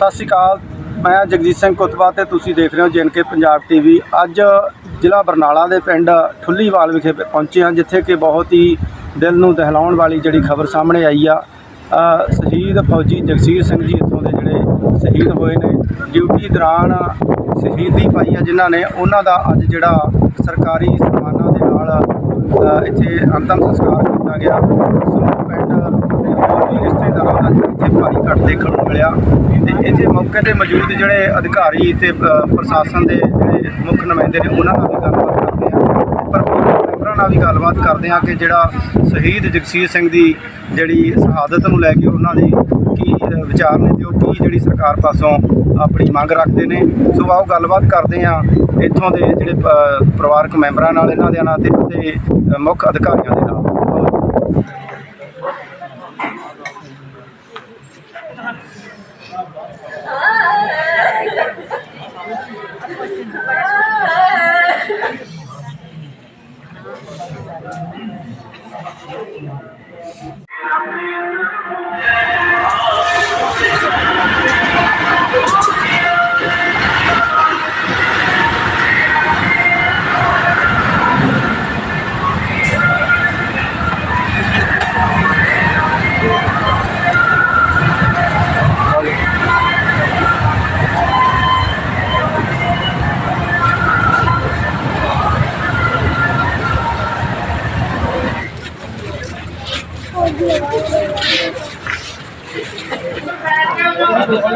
ਸਤਿ ਸ਼੍ਰੀ ਅਕਾਲ। ਮੈਂ ਜਗਜੀਤ ਸਿੰਘ ਕੁਤਬਾ ਤੇ ਤੁਸੀਂ ਦੇਖ ਰਹੇ ਹੋ ਜਨਕੇ ਪੰਜਾਬ ਟੀਵੀ ਅੱਜ ਜ਼ਿਲ੍ਹਾ ਬਰਨਾਲਾ ਦੇ ਪਿੰਡ ਠੁੱਲੀਵਾਲ ਵਿਖੇ ਪ- ਪਹੁੰਚੇ ਹਾਂ, ਜਿੱਥੇ ਕਿ ਬਹੁਤ ਹੀ ਦਿਲ ਨੂੰ ਦਹਿਲਾਉਣ ਵਾਲੀ ਜਿਹੜੀ ਖਬਰ ਸਾਹਮਣੇ ਆਈ ਆ। ਸ਼ਹੀਦ ਫੌਜੀ ਜਗਸੀਰ ਸਿੰਘ ਜੀ ਇੱਥੋਂ ਦੇ ਜਿਹੜੇ ਸ਼ਹੀਦ ਹੋਏ ਨੇ, ਡਿਊਟੀ ਦੌਰਾਨ ਸ਼ਹੀਦੀ ਪਾਈ ਆ ਜਿਨ੍ਹਾਂ ਨੇ, ਉਹਨਾਂ ਦਾ ਅੱਜ ਜਿਹੜਾ ਸਰਕਾਰੀ ਸਨਮਾਨਾਂ ਦੇ ਨਾਲ ਇੱਥੇ ਅੰਤਮ ਸੰਸਕਾਰ ਕੀਤਾ ਗਿਆ। ਸਮੂਹ ਪਿੰਡ ਰਿਸ਼ਤੇਦਾਰਾਂ ਦਾ ਜਿਹੜਾ ਇੱਥੇ ਭਾਰੀ ਘੱਟ ਦੇਖਣ ਨੂੰ ਮਿਲਿਆ ਤੇ ਇੱਥੇ ਮੌਕੇ ਤੇ ਮੌਜੂਦ ਜਿਹੜੇ ਅਧਿਕਾਰੀ ਤੇ ਪ੍ਰਸ਼ਾਸਨ ਦੇ ਜਿਹੜੇ ਮੁੱਖ ਨੁਮਾਇੰਦੇ ਨੇ ਉਹਨਾਂ ਨਾਲ ਵੀ ਗੱਲਬਾਤ ਕਰਦੇ ਆ ਪਰ ਮੈਂਬਰਾਂ ਨਾਲ ਵੀ ਗੱਲਬਾਤ ਕਰਦੇ ਆ ਕਿ ਜਿਹੜਾ ਸ਼ਹੀਦ ਜਗਸੀਰ ਸਿੰਘ ਦੀ ਜਿਹੜੀ ਸ਼ਹਾਦਤ ਨੂੰ ਲੈ ਕੇ ਉਹਨਾਂ ਦੀ ਕੀ ਵਿਚਾਰ ਨੇ ਤੇ ਉਹ ਕੀ ਜਿਹੜੀ ਸਰਕਾਰ ਪਾਸੋਂ ਆਪਣੀ ਮੰਗ ਰੱਖਦੇ ਨੇ ਸੋ ਆਓ ਗੱਲਬਾਤ ਕਰਦੇ ਆ ਇੱਥੋਂ ਦੇ ਜਿਹੜੇ ਪਰਿਵਾਰਕ ਮੈਂਬਰਾਂ ਨਾਲ ਇਹਨਾਂ ਦੇ ਨਾਲ ਤੇ ਅਤੇ ਮੁੱਖ ਅਧਿਕਾਰੀਆਂ ਦੇ ਨਾਲ। ਆਓ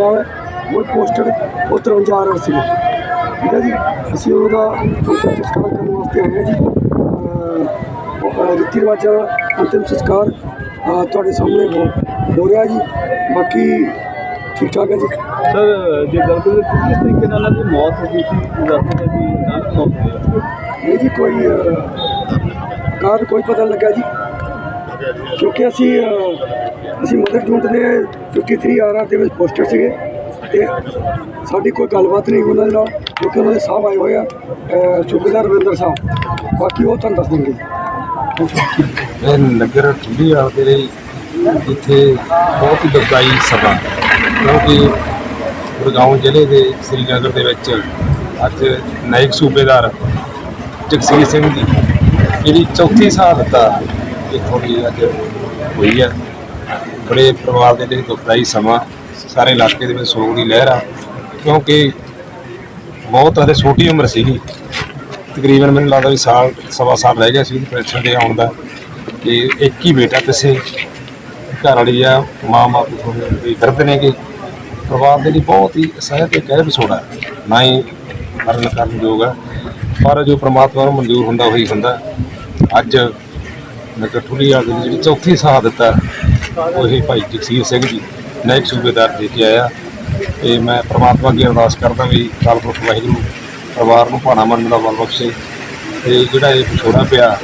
ਨਾਲ ਉਹ ਪੋਸਟਰ ਉਹ 53 ਆ ਰਿਹਾ ਸੀ ਠੀਕ ਹੈ ਜੀ? ਅਸੀਂ ਉਹਦਾ ਸੰਸਕਾਰ ਕਰਨ ਵਾਸਤੇ ਆਏ ਹਾਂ ਜੀ। ਰੀਤੀ ਰਿਵਾਜਾਂ ਅੰਤਿਮ ਸੰਸਕਾਰ ਤੁਹਾਡੇ ਸਾਹਮਣੇ ਹੋ ਰਿਹਾ ਜੀ। ਬਾਕੀ ਠੀਕ ਠਾਕ ਹੈ ਜੀ? ਸਰ ਜੇ ਗੱਲ ਕਰੀਏ ਕਿਸ ਤਰੀਕੇ ਨਾਲ ਦੀ ਮੌਤ ਹੋ ਗਈ ਸੀ? ਦੱਸਦੇ ਵੀ ਅਚਾਨਕ ਮੌਤ ਹੋਈ ਨਹੀਂ ਜੀ ਕੋਈ ਕਾਰਨ ਕੋਈ ਪਤਾ ਲੱਗਾ ਜੀ। ਕਿਉਂਕਿ ਅਸੀਂ ਅਸੀਂ ਮਦਰ ਜੂਟ ਦੇ 53 ਆਰਾਂ ਦੇ ਵਿੱਚ ਪੋਸਟਰ ਸੀਗੇ ਤੇ ਸਾਡੀ ਕੋਈ ਗੱਲਬਾਤ ਨਹੀਂ ਉਹਨਾਂ ਦੇ ਨਾਲ ਕਿਉਂਕਿ ਉਹਨਾਂ ਦੇ ਸਾਹਿਬ ਆਏ ਹੋਏ ਆ ਅਹ, ਰਵਿੰਦਰ ਸਾਹਿਬ। ਬਾਕੀ ਉਹ ਤੁਹਾਨੂੰ ਦੱਸ ਦੇਣਗੇ। ਇਹ ਨਗਰ ਠੰਡੀ ਵਾਲ ਦੇ ਲਈ ਇੱਥੇ ਬਹੁਤ ਹੀ ਦੁਖਦਾਈ ਸਭਾ। ਕਿਉਂਕਿ ਗੁਰਗਾਉਂ ਜ਼ਿਲ੍ਹੇ ਦੇ ਸ੍ਰੀਨਗਰ ਦੇ ਵਿੱਚ ਅੱਜ ਨਾਇਕ ਸੂਬੇਦਾਰ ਜਗਸੀਰ ਸਿੰਘ ਜੀ ਜਿਹੜੀ ਚੌਥੀ ਸ਼ਹਾਦਤ ਆ ਇੱਥੋਂ ਦੀ ਅੱਜ ਹੋਈ ਹੈ। ਬੜੇ ਪਰਿਵਾਰ ਦੇ ਲਈ ਦੁਖਦਾਈ ਸਮਾਂ ਸਾਰੇ ਇਲਾਕੇ ਦੇ ਵਿੱਚ ਸੋਗ ਦੀ ਲਹਿਰ ਆ, ਕਿਉਂਕਿ ਬਹੁਤ ਹਲੇ ਛੋਟੀ ਉਮਰ ਸੀਗੀ। ਤਕਰੀਬਨ ਮੈਨੂੰ ਲੱਗਦਾ ਵੀ ਸਾਲ, ਸਵਾ ਸਾਲ ਰਹਿ ਗਿਆ ਸੀ ਉਹਦੀ ਦੇ ਆਉਣ ਦਾ। ਤੇ ਇੱਕ ਹੀ ਬੇਟਾ ਕਿਸੇ ਘਰ ਵਾਲੀ ਆ, ਮਾਂ ਬਾਪ ਥੋੜੇ ਦਰਦ ਨੇ ਕਿ ਪਰਿਵਾਰ ਦੇ ਲਈ ਬਹੁਤ ਹੀ ਸਹਿਤ ਇੱਕ ਐਪੀਸੋਡ ਹੈ ਨਾ ਹੀ ਵਰਣ ਕਰਨ ਯੋਗ ਹੈ ਪਰ ਜੋ ਪ੍ਰਮਾਤਮਾ ਨੂੰ ਮਨਜ਼ੂਰ ਹੁੰਦਾ, ਉਹੀ ਹੁੰਦਾ। ਅੱਜ ਨਗਰ ਠੁੱਲੀ ਵਾਲੀ ਦੀ ਜਿਹੜੀ ਚੌਥੀ ਸ਼ਹਾਦਤ ਦਿੱਤਾ। ਉਹ ਭਾਈ ਜਗਸੀਰ ਸਿੰਘ ਜੀ, ਨਾਇਕ ਸੂਬੇਦਾਰ ਦੇ ਕੇ ਆਇਆ। ਤੇ ਮੈਂ ਪ੍ਰਮਾਤਮਾ ਅੱਗੇ ਅਰਦਾਸ ਕਰਦਾ ਵੀ ਕਾਲ ਪੁਰਖ ਵਾਹਿਗੁਰੂ, ਪਰਿਵਾਰ ਨੂੰ ਭਾਣਾ ਮੰਨਣ ਦਾ ਬਲ ਬਖਸ਼ੇ। ਤੇ ਜਿਹੜਾ ਇਹ ਵਿਛੋੜਾ ਪਿਆ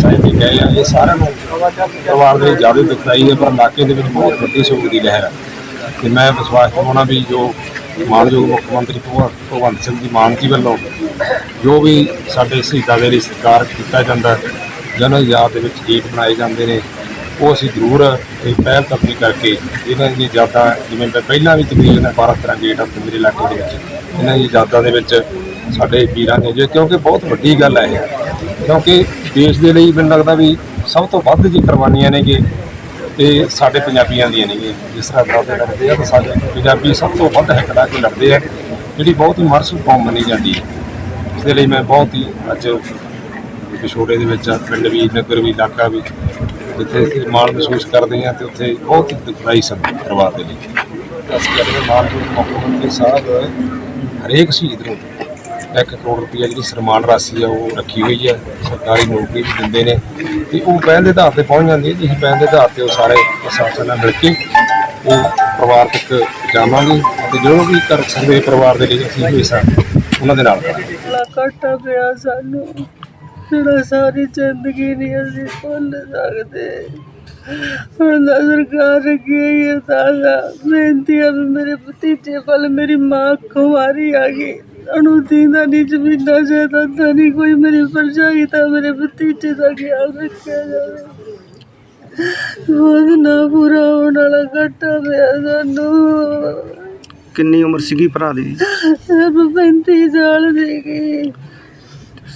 ਸਾਹਿਬ ਜੀ ਕਹੇ ਆ ਇਹ ਸਾਰਿਆਂ ਨੂੰ ਪਰਿਵਾਰ ਦੇ ਜ਼ਿਆਦਾ ਦੁਖਦਾਈ ਹੈ ਪਰ ਇਲਾਕੇ ਦੇ ਵਿੱਚ ਬਹੁਤ ਵੱਡੀ ਸੋਗ ਦੀ ਲਹਿਰ ਹੈ ਤੇ ਮੈਂ ਵਿਸ਼ਵਾਸ ਕਰਵਾਉਣਾ ਵੀ ਜੋ ਮਾਨਯੋਗ ਮੁੱਖ ਮੰਤਰੀ ਭਗਵੰਤ ਭਗਵੰਤ ਸਿੰਘ ਜੀ ਮਾਨ ਜੀ ਵੱਲੋਂ ਜੋ ਵੀ ਸਾਡੇ ਸ਼ਹੀਦਾਂ ਦੇ ਲਈ ਸਤਿਕਾਰ ਕੀਤਾ ਜਾਂਦਾ, ਜਨ ਯਾਦ ਦੇ ਵਿੱਚ ਗੀਤ ਬਣਾਏ ਜਾਂਦੇ ਨੇ। ਉਹ ਅਸੀਂ ਜ਼ਰੂਰ ਇਹ ਪਹਿਲ ਕਦਮੀ ਕਰਕੇ ਇਹਨਾਂ ਦੀਆਂ ਯਾਦਾਂ, ਜਿਵੇਂ ਮੈਂ ਪਹਿਲਾਂ ਵੀ ਤਕਰੀਬਨ 12 13 ਗੇਟ ਆ ਮੇਰੇ ਇਲਾਕੇ ਦੇ ਵਿੱਚ, ਇਹਨਾਂ ਦੀਆਂ ਯਾਦਾਂ ਦੇ ਵਿੱਚ ਸਾਡੇ ਵੀਰਾਂ ਨੇ, ਜੇ ਕਿਉਂਕਿ ਬਹੁਤ ਵੱਡੀ ਗੱਲ ਹੈ ਇਹ, ਕਿਉਂਕਿ ਦੇਸ਼ ਦੇ ਲਈ ਮੈਨੂੰ ਲੱਗਦਾ ਵੀ ਸਭ ਤੋਂ ਵੱਧ ਜੀ ਕੁਰਬਾਨੀਆਂ ਨੇਗੇ ਤੇ ਸਾਡੇ ਪੰਜਾਬੀਆਂ ਦੀਆਂ ਨੇਗੀਆਂ ਜਿਸ ਤਰ੍ਹਾਂ ਲੜਦੇ ਲੜਦੇ ਆ ਤਾਂ ਸਾਡੇ ਪੰਜਾਬੀ ਸਭ ਤੋਂ ਵੱਧ ਹੱਕੜਾ ਕੇ ਲੜਦੇ ਆ, ਜਿਹੜੀ ਬਹੁਤ ਹੀ ਮਰਸੂ ਕੌਮ ਮੰਨੀ ਜਾਂਦੀ ਹੈ। ਇਸ ਦੇ ਲਈ ਮੈਂ ਬਹੁਤ ਹੀ ਅੱਜ ਵਿਛੋੜੇ ਦੇ ਵਿੱਚ ਪਿੰਡ ਵੀ, ਨਗਰ ਵੀ, ਇਲਾਕਾ ਵੀ ਜਿੱਥੇ ਅਸੀਂ ਮਾਣ ਮਹਿਸੂਸ ਕਰਦੇ ਹਾਂ ਤੇ ਉੱਥੇ ਬਹੁਤ ਹੀ ਦੁਖਦਾਈ ਸਮਾਂ ਪਰਿਵਾਰ ਦੇ ਲਈ। ਅਸੀਂ ਆਪਣੇ ਮਾਨਯੋਗ ਮੁੱਖ ਮੰਤਰੀ ਸਾਹਿਬ, ਹਰੇਕ ਸ਼ਹੀਦ ਨੂੰ 1 ਕਰੋੜ ਰੁਪਈਆ ਜਿਹੜੀ ਸਨਮਾਨ ਰਾਸ਼ੀ ਆ, ਉਹ ਰੱਖੀ ਹੋਈ ਹੈ ਸਰਕਾਰੀ ਨੌਕਰੀ ਵੀ ਦਿੰਦੇ ਨੇ ਤੇ ਉਹ ਪਹਿਲ ਦੇ ਆਧਾਰ ਤੇ ਪਹੁੰਚ ਜਾਂਦੀ ਹੈ। ਜੀ ਅਸੀਂ ਪਹਿਲ ਦੇ ਆਧਾਰ ਤੇ ਉਹ ਸਾਰੇ ਪ੍ਰਸ਼ਾਸਨ ਨਾਲ ਮਿਲ ਕੇ ਉਹ ਪਰਿਵਾਰ ਤੱਕ ਜਾਵਾਂਗੇ ਤੇ ਜੋ ਵੀ ਕਰ ਸਕਦੇ ਪਰਿਵਾਰ ਦੇ ਲਈ ਅਸੀਂ ਹਮੇਸ਼ਾ ਉਹਨਾਂ ਦੇ ਨਾਲ ਕਰਾਂਗੇ ਬੜਾ ਪਿਆ ਸਾਨੂੰ। ਜਿਹੜਾ ਸਾਰੀ ਜ਼ਿੰਦਗੀ ਨਹੀਂ ਅਸੀਂ ਭੁੱਲ ਸਕਦੇ। ਹੁਣ ਤਾਂ ਸਰਕਾਰ ਰੱਖੀ ਹੋਈ ਹੈ ਤਾਲਾ ਬੇਨਤੀ ਹੈ ਵੀ ਮੇਰੇ ਭਤੀਜੇ ਵੱਲ ਮੇਰੀ ਮਾਂ ਕੁਮਾਰੀ ਆ ਗਈ। ਉਹਨੂੰ ਦੀਦਾ ਨਹੀਂ ਜ਼ਮੀਨਾਂ ਜਾਇਦਾਦਾਂ ਨਹੀਂ ਕੋਈ ਮੇਰੀ ਭਰਜਾਈ ਤਾਂ ਮੇਰੇ ਭਤੀਜੇ ਦਾ ਖਿਆਲ ਰੱਖਿਆ ਜਾਵੇ। ਬਹੁਤ ਨਾ ਪੂਰਾ ਹੋਣ ਵਾਲਾ ਘਾਟਾ ਪਿਆ ਸਾਨੂੰ। ਕਿੰਨੀ ਉਮਰ ਸੀਗੀ ਭਰਾ ਦੀ? ਸਿਰਫ 35 ਸਾਲ ਸੀਗੀ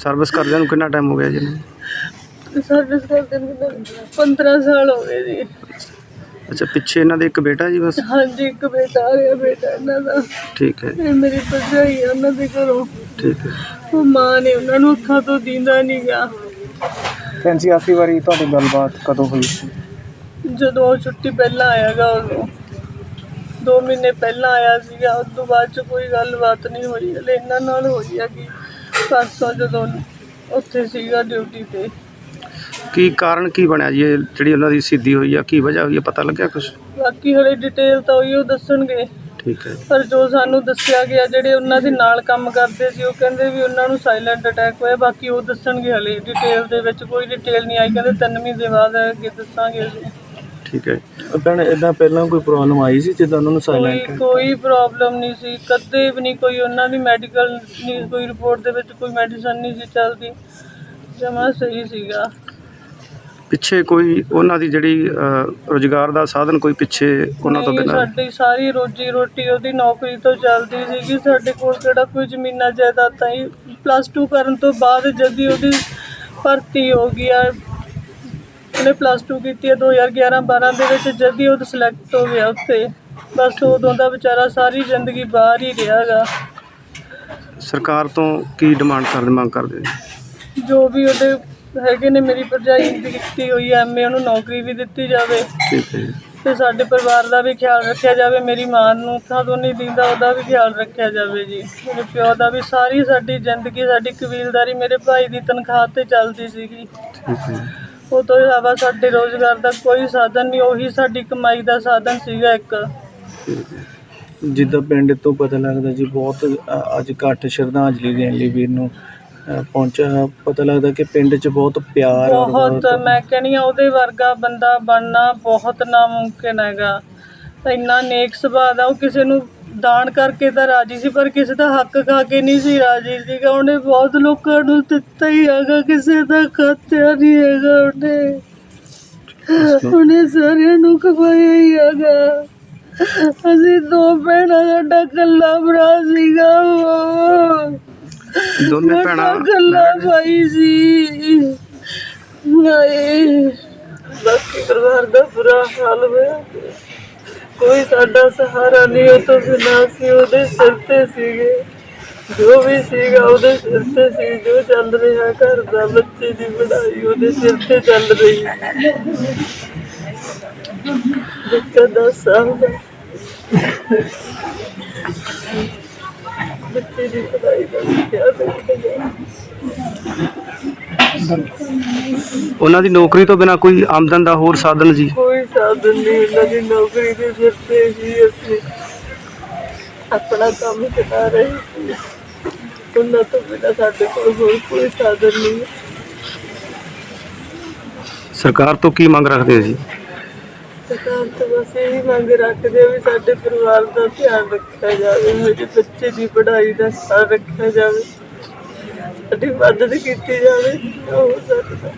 ਸਰਵਿਸ ਕਰਦਿਆਂ ਨੂੰ ਕਿੰਨਾ ਟਾਈਮ ਹੋ ਗਿਆ ਜੀ ਇਹਨੂੰ? ਸਰਵਿਸ ਕਰਦੇ ਨੂੰ ਮੈਨੂੰ 15 ਸਾਲ ਹੋ ਗਏ ਜੀ। ਅੱਛਾ ਪਿੱਛੇ ਇਹਨਾਂ ਦੇ ਇੱਕ ਬੇਟਾ ਜੀ ਬਸ? ਹਾਂਜੀ ਇੱਕ ਬੇਟਾ ਆ ਗਿਆ ਬੇਟਾ ਇਹਨਾਂ ਦਾ। ਠੀਕ ਹੈ ਇਹ ਮੇਰੀ ਭਰਜਾਈ ਆ ਉਹਨਾਂ ਦੇ ਘਰੋਂ। ਠੀਕ ਹੈ। ਉਹ ਮਾਂ ਨੇ ਉਹਨਾਂ ਨੂੰ ਅੱਖਾਂ ਤੋਂ ਦੀਂਦਾ ਨਹੀਂ ਗਿਆ ਜੀ ਆਖਰੀ ਵਾਰੀ ਤੁਹਾਡੀ ਗੱਲਬਾਤ ਕਦੋਂ ਹੋਈ ਸੀ? ਜਦੋਂ ਉਹ ਛੁੱਟੀ ਪਹਿਲਾਂ ਆਇਆਗਾ ਉਦੋਂ। ਦੋ ਮਹੀਨੇ ਪਹਿਲਾਂ ਆਇਆ ਸੀਗਾ ਉਸ ਤੋਂ ਬਾਅਦ ਚ ਕੋਈ ਗੱਲਬਾਤ ਨਹੀਂ ਹੋਈ ਹਲੇ ਇਹਨਾਂ ਨਾਲ ਹੋਈ ਆ ਕਿ ਪਰਸੋਂ ਜਦੋਂ ਉੱਥੇ ਸੀਗਾ ਡਿਊਟੀ ਤੇ। ਕੀ ਕਾਰਨ ਕੀ ਬਣਿਆ ਜੀ? ਇਹ ਜਿਹੜੀ ਉਹਨਾਂ ਦੀ ਸਿੱਧੀ ਹੋਈ ਆ ਕੀ ਵਜ੍ਹਾ ਹੋਈ ਆ? ਪਤਾ ਲੱਗਿਆ ਕੁਝ ਬਾਕੀ ਹਲੇ ਡਿਟੇਲ ਤਾਂ ਉਹੀ ਉਹ ਦੱਸਣਗੇ। ਠੀਕ ਹੈ। ਪਰ ਜੋ ਸਾਨੂੰ ਦੱਸਿਆ ਗਿਆ ਜਿਹੜੇ ਉਹਨਾਂ ਦੇ ਨਾਲ ਕੰਮ ਕਰਦੇ ਸੀ ਉਹ ਕਹਿੰਦੇ ਵੀ ਉਹਨਾਂ ਨੂੰ ਸਾਇਲੈਂਟ ਅਟੈਕ ਹੋਇਆ। ਬਾਕੀ ਉਹ ਦੱਸਣਗੇ ਹਲੇ। ਡਿਟੇਲ ਦੇ ਵਿੱਚ ਕੋਈ ਡਿਟੇਲ ਨਹੀਂ ਆਈ। ਕਹਿੰਦੇ ਤਿੰਨ ਮਹੀਨੇ ਬਾਅਦ ਅੱਗੇ ਦੱਸਾਂਗੇ ਅਸੀਂ। ਠੀਕ ਹੈ ਭੈਣ ਇਦਾਂ ਪਹਿਲਾਂ ਕੋਈ ਪ੍ਰੋਬਲਮ ਆਈ ਸੀ ਜਿੱਦਾਂ ਉਹਨਾਂ ਨੂੰ ਕੋਈ ਸਾਇਲੈਂਟ ਕੋਈ ਪ੍ਰੋਬਲਮ ਨਹੀਂ ਸੀ। ਕਦੇ ਵੀ ਨਹੀਂ ਕੋਈ ਉਹਨਾਂ ਦੀ ਮੈਡੀਕਲ ਨਹੀਂ ਕੋਈ ਰਿਪੋਰਟ ਦੇ ਵਿੱਚ ਕੋਈ ਮੈਡੀਸਨ ਨਹੀਂ ਸੀ ਚੱਲਦੀ। ਜਮਾ ਸਹੀ ਸੀਗਾ। ਪਿੱਛੇ ਕੋਈ ਉਹਨਾਂ ਦੀ ਜਿਹੜੀ ਰੁਜ਼ਗਾਰ ਦਾ ਸਾਧਨ ਕੋਈ ਪਿੱਛੇ ਉਹਨਾਂ ਤੋਂ ਨਹੀਂ, ਬਿਨਾਂ? ਸਾਡੀ ਸਾਰੀ ਰੋਜੀ ਰੋਟੀ ਉਹਦੀ ਨੌਕਰੀ ਤੋਂ ਚੱਲਦੀ ਸੀਗੀ। ਸਾਡੇ ਕੋਲ ਕਿਹੜਾ ਕੋਈ ਜ਼ਮੀਨਾਂ ਜਾਇਦਾਦਾਂ ਹੀ ਪਲੱਸ 2 ਕਰਨ ਤੋਂ ਬਾਅਦ ਜਦ ਹੀ ਉਹਦੀ ਭਰਤੀ ਹੋ ਗਈ ਆ। ਉਹਨੇ ਪਲੱਸ 2 ਕੀਤੀ ਹੈ 2011 12 ਦੇ ਵਿੱਚ ਜਦ ਹੀ ਉਹ ਸਿਲੈਕਟ ਹੋ ਗਿਆ ਉੱਥੇ। ਬਸ ਉਦੋਂ ਦਾ ਵਿਚਾਰਾ ਸਾਰੀ ਜ਼ਿੰਦਗੀ ਬਾਹਰ ਹੀ ਰਿਹਾਗਾ ਸਰਕਾਰ ਤੋਂ ਕੀ ਡਿਮਾਂਡ ਕਰਦੇ ਮੰਗ ਕਰਦੇ ਜੀ? ਵੀ ਉਹਦੇ ਹੈਗੇ ਨੇ ਮੇਰੀ ਭਰਜਾਈ ਦੀ ਕੀਤੀ ਹੋਈ ਐਮਏ ਉਹਨੂੰ ਨੌਕਰੀ ਵੀ ਦਿੱਤੀ ਜਾਵੇ। ਠੀਕ ਹੈ। ਤੇ ਸਾਡੇ ਪਰਿਵਾਰ ਦਾ ਵੀ ਖਿਆਲ ਰੱਖਿਆ ਜਾਵੇ ਮੇਰੀ ਮਾਂ ਨੂੰ ਥਾਂ ਤੋਂ ਨਹੀਂ ਦਿੰਦਾ ਉਹਦਾ ਵੀ ਖਿਆਲ ਰੱਖਿਆ ਜਾਵੇ ਜੀ। ਮੇਰੇ ਪਿਓ ਦਾ ਵੀ ਸਾਰੀ ਸਾਡੀ ਜ਼ਿੰਦਗੀ ਸਾਡੀ ਕਬੀਲਦਾਰੀ ਮੇਰੇ ਭਾਈ ਦੀ ਤਨਖਾਹ ਤੇ ਚੱਲਦੀ ਸੀਗੀ। ਠੀਕ ਹੈ। ਉਹ ਤੋਂ ਇਲਾਵਾ ਸਾਡੇ ਰੋਜ਼ਗਾਰ ਦਾ ਕੋਈ ਸਾਧਨ ਨਹੀਂ ਉਹੀ ਸਾਡੀ ਕਮਾਈ ਦਾ ਸਾਧਨ ਸੀਗਾ ਇੱਕ। ਜਿੱਦਾਂ ਪਿੰਡ ਤੋਂ ਪਤਾ ਲੱਗਦਾ ਜੀ ਬਹੁਤ ਅ, ਅੱਜ ਘੱਟ ਸ਼ਰਧਾਂਜਲੀ ਦੇਣ ਲਈ ਵੀਰ ਨੂੰ ਅ, ਪਹੁੰਚਿਆ ਪਤਾ ਲੱਗਦਾ ਕਿ ਪਿੰਡ 'ਚ ਬਹੁਤ ਪਿਆਰ ਔਰ ਬਹੁਤ ਮੈਂ ਕਹਿੰਦੀ ਹਾਂ ਉਹਦੇ ਵਰਗਾ ਬੰਦਾ ਬਣਨਾ ਬਹੁਤ ਨਾਮੁਮਕਿਨ ਹੈਗਾ। ਇੰਨਾ ਨੇਕ ਸੁਭਾਅ ਦਾ ਉਹ ਕਿਸੇ ਨੂੰ ਦਾਨ ਕਰਕੇ ਤਾਂ ਰਾਜੀ ਸੀ ਪਰ ਕਿਸੇ ਦਾ ਹੱਕ ਖਾ ਕੇ ਨਹੀਂ ਸੀ ਰਾਜੀ ਸੀਗਾ। ਉਹਨੇ ਬਹੁਤ ਲੋਕਾਂ ਨੂੰ ਦਿੱਤਾ ਹੀ ਹੈਗਾ ਕਿਸੇ ਦਾ ਖਾਤਿਆ ਨਹੀਂ ਹੈਗਾ ਉਹਨੇ। ਉਹਨੇ ਸਾਰਿਆਂ ਨੂੰ ਖਵਾਇਆ ਹੀ ਹੈਗਾ। ਅਸੀਂ ਦੋ ਭੈਣਾਂ ਸਾਡਾ ਇਕੱਲਾ ਭਰਾ ਸੀਗਾ ਉਹ ਦੋਨੇ ਭੈਣਾਂ ਗੱਲਾਂ ਪਾਈ ਸੀ। ਨਹੀਂ ਬਾਕੀ ਪਰਿਵਾਰ ਦਾ ਬੁਰਾ ਹਾਲ ਹੋਇਆ। ਕੋਈ ਸਾਡਾ ਸਹਾਰਾ ਨਹੀਂ ਉਹ ਤੋਂ ਬਿਨਾਂ ਸੀ ਉਹਦੇ ਸਿਰ ਤੇ ਸੀਗੇ। ਜੋ ਵੀ ਸੀਗਾ ਉਹਦੇ ਸਿਰ ਤੇ ਸੀ ਜੋ ਚੱਲ ਰਿਹਾ ਘਰ ਦਾ ਬੱਚੇ ਦੀ ਪੜ੍ਹਾਈ ਉਹਦੇ ਸਿਰ ਤੇ ਚੱਲ ਰਹੀ। ਬੱਚਾ ਦਸ ਸਾਲ ਦਾ। ਬੱਚੇ ਦੀ ਪੜ੍ਹਾਈ ਦਾ ਜਾਵੇ ਉਹਨਾਂ ਦੀ ਨੌਕਰੀ ਤੋਂ ਬਿਨਾਂ ਕੋਈ ਆਮਦਨ ਦਾ ਹੋਰ ਸਾਧਨ ਜੀ? ਕੋਈ ਸਾਧਨ ਨਹੀਂ ਉਹਨਾਂ ਦੀ ਨੌਕਰੀ ਦੇ ਸਿਰ ਤੇ ਹੀ ਅਸੀਂ। ਆਪਣਾ ਕੰਮ ਚਲਾ ਰਹੇ ਸੀ। ਉਹਨਾਂ ਤੋਂ ਬਿਨਾਂ ਸਾਡੇ ਕੋਲ ਹੋਰ ਕੋਈ ਸਾਧਨ ਨਹੀਂ। ਹੈ। ਸਰਕਾਰ ਤੋਂ ਕੀ ਮੰਗ ਰੱਖਦੇ ਜੀ? ਸਰਕਾਰ ਤੋਂ ਬਸ ਇਹੀ ਮੰਗ ਰੱਖਦੇ ਆ ਵੀ ਸਾਡੇ ਪਰਿਵਾਰ ਦਾ ਧਿਆਨ ਰੱਖਿਆ ਜਾਵੇ ਮੇਰੇ ਬੱਚੇ ਦੀ ਪੜ੍ਹਾਈ ਦਾ ਖਿਆਲ ਰੱਖਿਆ ਜਾਵੇ। ਸਾਡੀ ਮਦਦ ਕੀਤੀ ਜਾਵੇ ਜਿੰਨਾ ਹੋ ਸਕਦਾ।